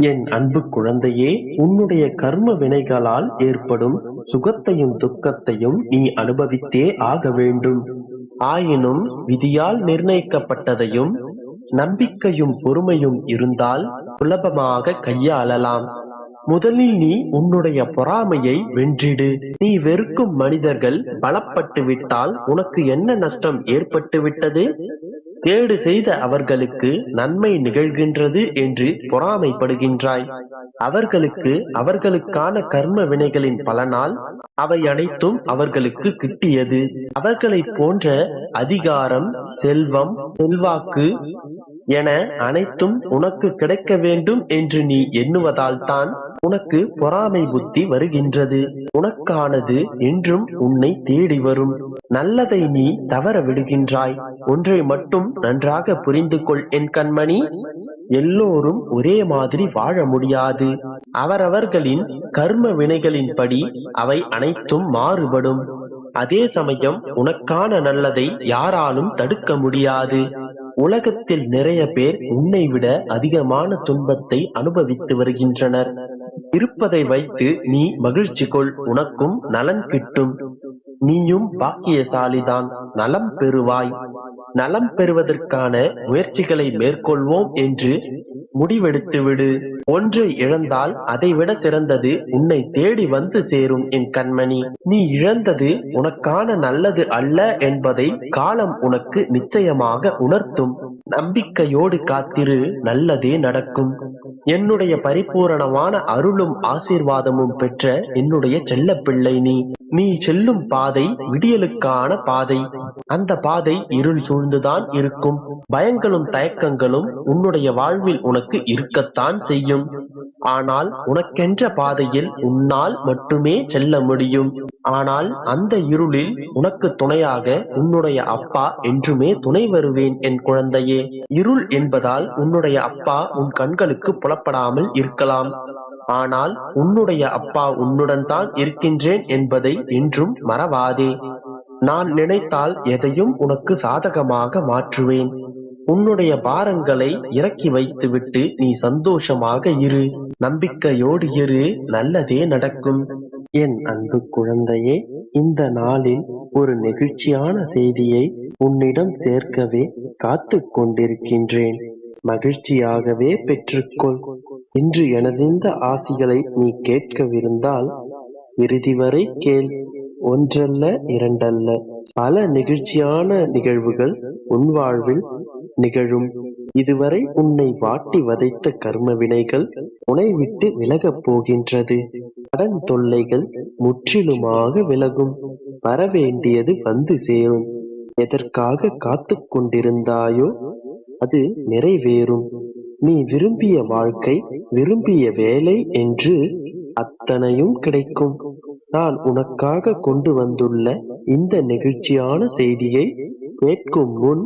என் அன்பு குழந்தையே உன்னுடைய கர்ம வினைகளால் ஏற்படும் சுகத்தையும் துக்கத்தையும் நீ அனுபவித்தே ஆக வேண்டும். ஆயினும் விதியால் நிர்ணயிக்கப்பட்டதையும் நம்பிக்கையும் பொறுமையும் இருந்தால் சுலபமாக கையாளலாம். முதலில் நீ உன்னுடைய பொறாமையை வென்றிடு. நீ வெறுக்கும் மனிதர்கள் பலப்பட்டு விட்டால் உனக்கு என்ன நஷ்டம் ஏற்பட்டு விட்டது கேடு செய்த அவர்களுக்கு நன்மை நிகழ்கின்றது என்று பொறாமைப்படுகின்றாய். அவர்களுக்கு அவர்களுக்கான கர்ம வினைகளின் பலனால் அவை அனைத்தும் அவர்களுக்கு கிட்டியது. அவர்களைப் போன்ற அதிகாரம் செல்வம் செல்வாக்கு என அனைத்தும் உனக்கு கிடைக்க வேண்டும் என்று நீ எண்ணுவதால் தான் உனக்கு பொறாமை புத்தி வருகின்றது. உனக்கானது என்றும் உன்னை தேடி வரும். நல்லதை நீ தவற விடுகின்றாய். ஒன்றை மட்டும் நன்றாக புரிந்து கொள் என் கண்மணி. எல்லோரும் ஒரே மாதிரி வாழ முடியாது. அவரவர்களின் கர்ம வினைகளின்படி அவை அனைத்தும் மாறுபடும். அதே சமயம் உனக்கான நல்லதை யாராலும் தடுக்க முடியாது. உலகத்தில் நிறைய பேர் உன்னை விட அதிகமான துன்பத்தை அனுபவித்து வருகின்றனர். இருப்பதை வைத்து நீ மகிழ்ச்சி கொள் உனக்கும் நலன் கிட்டும். நீயும் பாக்கியசாலிதான். நலம் பெறுவாய். நலம் பெறுவதற்கான முயற்சிகளை மேற்கொள்வோம் என்று முடிவெடுத்து விடு ஒன்றை இழந்தால் அதைவிட சிறந்தது உன்னை தேடி வந்து சேரும் என் கண்மணி. நீ இழந்தது உனக்கான நல்லது அல்ல என்பதை காலம் உனக்கு நிச்சயமாக உணர்த்தும். நம்பிக்கையோடு காத்திரு. நல்லதே நடக்கும். என்னுடைய பரிபூரணமான அருளும் ஆசீர்வாதமும் பெற்ற என்னுடைய செல்ல பிள்ளை நீ. நீ செல்லும் பாதை விடியலுக்கான பாதை. அந்த பாதை இருள் சூழ்ந்துதான் இருக்கும். பயங்களும் தயக்கங்களும் உன்னுடைய வாழ்வில் உனக்கு இருக்கத்தான் செய்யும். ஆனால் உனக்கென்ற பாதையில் உன்னால் மட்டுமே செல்ல முடியும். ஆனால் அந்த இருளில் உனக்கு துணையாக உன்னுடைய அப்பா என்றுமே துணை வருவேன் என் குழந்தையே. இருள் என்பதால் உன்னுடைய அப்பா உன் கண்களுக்கு காணப்படாமல் இருக்கலாம். ஆனால் உன்னுடைய அப்பா உன்னுடன் தான் இருக்கின்றேன் என்பதை என்றும் மறவாதே. நான் நினைத்தால் எதையும் உனக்கு சாதகமாக மாற்றுவேன். உன்னுடைய பாரங்களை இறக்கி வைத்துவிட்டு நீ சந்தோஷமாக இரு. நம்பிக்கையோடு இரு நல்லதே நடக்கும். என் அன்பு குழந்தையே இந்த நாளில் ஒரு நெகிழ்ச்சியான செய்தியை உன்னிடம் சேர்க்கவே காத்து கொண்டிருக்கின்றேன். மகிழ்ச்சியாகவே பெற்றுக்கொள். இன்று எனதிந்த ஆசிகளை நீ கேட்கவிருந்தால் இறுதி வரை கேள். ஒன்றல்ல இரண்டல்ல. பல நெகிழ்ச்சியான நிகழ்வுகள் உன் வாழ்வில் நிகழும். இதுவரை உன்னை வாட்டி வதைத்த கர்ம வினைகள் உனை விட்டு விலகப் போகின்றது. கடன் தொல்லைகள் முற்றிலுமாக விலகும். வரவேண்டியது வந்து சேரும். எதற்காக காத்து கொண்டிருந்தாயோ அது நிறைவேறும். நீ விரும்பிய வாழ்க்கை விரும்பிய வேலை என்று அத்தனையும் கிடைக்கும். நான் உனக்காக கொண்டு வந்துள்ள இந்த நெகிழ்ச்சியான செய்தியை கேட்கும் முன்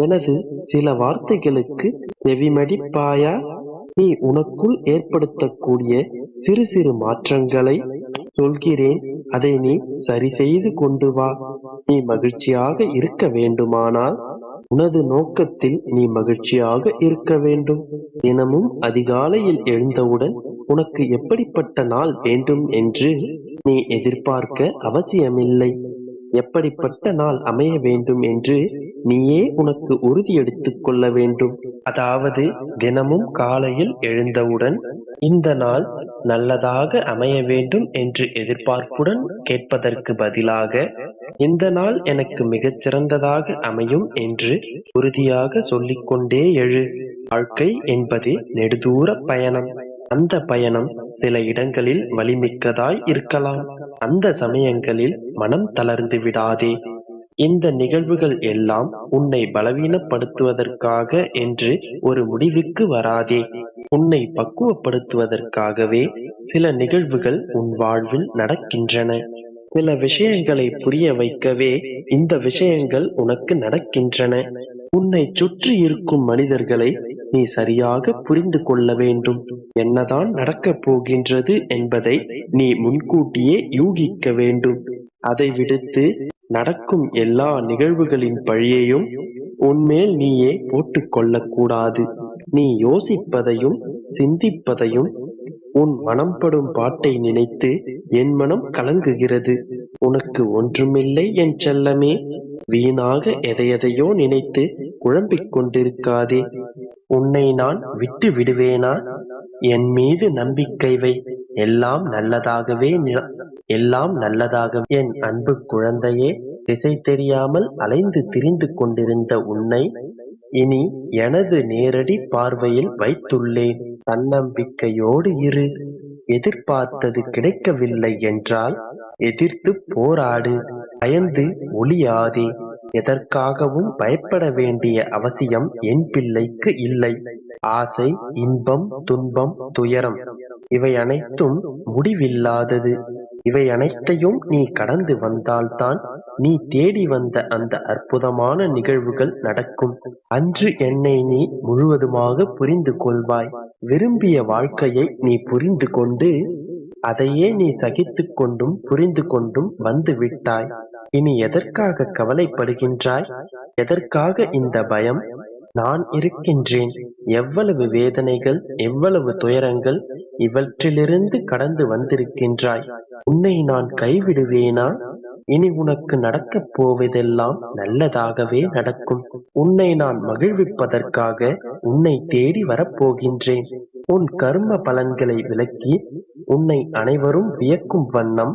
எனது சில வார்த்தைகளுக்கு செவிமடிப்பாயா? நீ உனக்குள் ஏற்படுத்தக்கூடிய சிறு சிறு மாற்றங்களை சொல்கிறேன். அதை நீ சரி செய்து கொண்டு வா. நீ மகிழ்ச்சியாக இருக்க வேண்டுமானால் உனது நோக்கத்தில் நீ மகிழ்ச்சியாக இருக்க வேண்டும். தினமும் அதிகாலையில் எழுந்தவுடன் உனக்கு எப்படிப்பட்ட நாள் வேண்டும் என்று நீ எதிர்பார்க்க அவசியமில்லை. எப்படிப்பட்ட நாள் அமைய வேண்டும் என்று நீயே உனக்கு உறுதி எடுத்துக் கொள்ள வேண்டும். அதாவது தினமும் காலையில் எழுந்தவுடன் இந்த நாள் நல்லதாக அமைய வேண்டும் என்று எதிர்பார்ப்புடன் கேட்பதற்கு பதிலாக இந்த நாள் எனக்கு மிகச் சிறந்ததாக அமையும் என்று உறுதியாக சொல்லிக்கொண்டே எழு. வாழ்க்கை என்பது நெடுதூர பயணம். அந்த பயணம் சில இடங்களில் வலிமிக்கதாய் இருக்கலாம். அந்த சமயங்களில் மனம் தளர்ந்து விடாதே. இந்த நிகழ்வுகள் எல்லாம் உன்னை பலவீனப்படுத்துவதற்காக என்று ஒரு முடிவுக்கு வராதே. உன்னை பக்குவப்படுத்துவதற்காகவே சில நிகழ்வுகள் உன் வாழ்வில் நடக்கின்றன. சில விஷயங்களை புரிய வைக்கவே இந்த விஷயங்கள் உனக்கு நடக்கின்றன. உன்னை சுற்றி இருக்கும் மனிதர்களை நீ சரியாக புரிந்து கொள்ள வேண்டும். என்னதான் நடக்கப் போகின்றது என்பதை நீ முன்கூட்டியே யூகிக்க வேண்டும். அதை விடுத்து நடக்கும் எல்லா நிகழ்வுகளின் பழியையும் உன்மேல் நீயே போட்டுக்கொள்ளக்கூடாது நீ யோசிப்பதையும் சிந்திப்பதையும் உன் மனம் படும் பாட்டை நினைத்து என் மனம் கலங்குகிறது. உனக்கு ஒன்றுமில்லை என் செல்லமே. வீணாக எதையெதையோ நினைத்து குழம்பிக் கொண்டிருக்காதே. உன்னை நான் விட்டு விடுவேனா? என் மீது நம்பிக்கை வை. எல்லாம் நல்லதாகவே எல்லாம் நல்லதாக என் அன்பு குழந்தையே திசை தெரியாமல் அலைந்து திரிந்து கொண்டிருந்த உன்னை இனி எனது நேரடி பார்வையில் வைத்துள்ளேன். தன்னம்பிக்கையோடு இரு. எதிர்பார்த்தது கிடைக்கவில்லை என்றால் எதிர்த்து போராடு. பயந்து ஒளியாதே எதற்காகவும் பயப்பட வேண்டிய அவசியம் என் பிள்ளைக்கு இல்லை. ஆசை இன்பம் துன்பம் துயரம் இவை அனைத்தும் முடிவில்லாதது. இவை அனைத்தையும் நீ கடந்து வந்தால்தான் நீ தேடி வந்த அந்த அற்புதமான நிகழ்வுகள் நடக்கும். அன்று என்னை நீ முழுவதுமாக புரிந்து கொள்வாய். விரும்பிய வாழ்க்கையை நீ புரிந்து கொண்டு அதையே நீ சகித்து கொண்டும் புரிந்து கொண்டும் வந்து விட்டாய். இனி எதற்காக கவலைப்படுகின்றாய்? எதற்காக இந்த பயம்? நான் இருக்கின்றேன். எவ்வளவு வேதனைகள் எவ்வளவு துயரங்கள் இவற்றிலிருந்து கடந்து வந்திருக்கின்றாய். உன்னை நான் கைவிடுவேனா? இனி உனக்கு நடக்கப் போவதெல்லாம் நல்லதாகவே நடக்கும். உன்னை நான் மகிழ்விப்பதற்காக உன்னை தேடி வரப்போகின்றேன். உன் கர்ம பலன்களை விளக்கி உன்னை அனைவரும் வியக்கும் வண்ணம்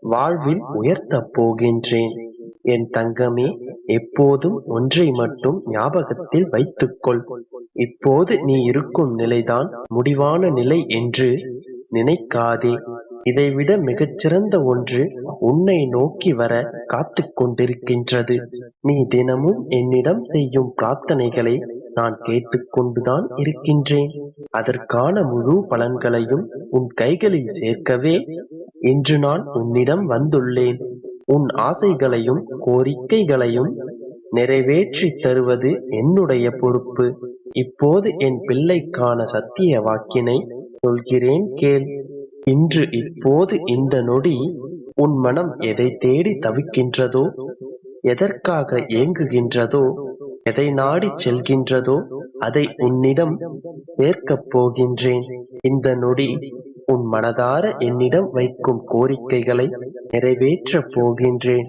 வாழ்வில் உயர்த்தப் போகின்றேன். என் தங்கமே எப்போதும் ஒன்றை மட்டும் ஞாபகத்தில் வைத்துக்கொள். இப்போது நீ இருக்கும் நிலைதான் முடிவான நிலை என்று நினைக்காதே. இதைவிட மிகச்சிறந்த ஒன்று உன்னை நோக்கி வர காத்துக் கொண்டிருக்கின்றது. நீ தினமும் என்னிடம் செய்யும் பிரார்த்தனைகளை நான் கேட்டுக்கொண்டுதான் இருக்கின்றேன். அதற்கான முழு பலன்களையும் உன் கைகளில் சேர்க்கவே இன்று நான் உன்னிடம் வந்துள்ளேன். உன் ஆசைகளையும் கோரிக்கைகளையும் நிறைவேற்றி தருவது என்னுடைய பொறுப்பு. இப்போது என் பிள்ளைக்கான சத்திய வாக்கினை சொல்கிறேன் கேள். இன்று இப்போது இந்த நொடி உன் மனம் எதை தேடி தவிக்கின்றதோ எதற்காக ஏங்குகின்றதோ எதை நாடிச் செல்கின்றதோ அதை உன்னிடம் சேர்க்கப் போகின்றேன். இந்த நொடி உன் மனதார என்னிடம் வைக்கும் கோரிக்கைகளை நிறைவேற்றப் போகின்றேன்.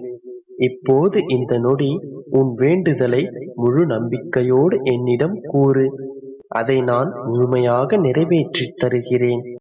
இப்போது இந்த நொடி உன் வேண்டுதலை முழு நம்பிக்கையோடு என்னிடம் கூறு. அதை நான் முழுமையாக நிறைவேற்றித் தருகிறேன்.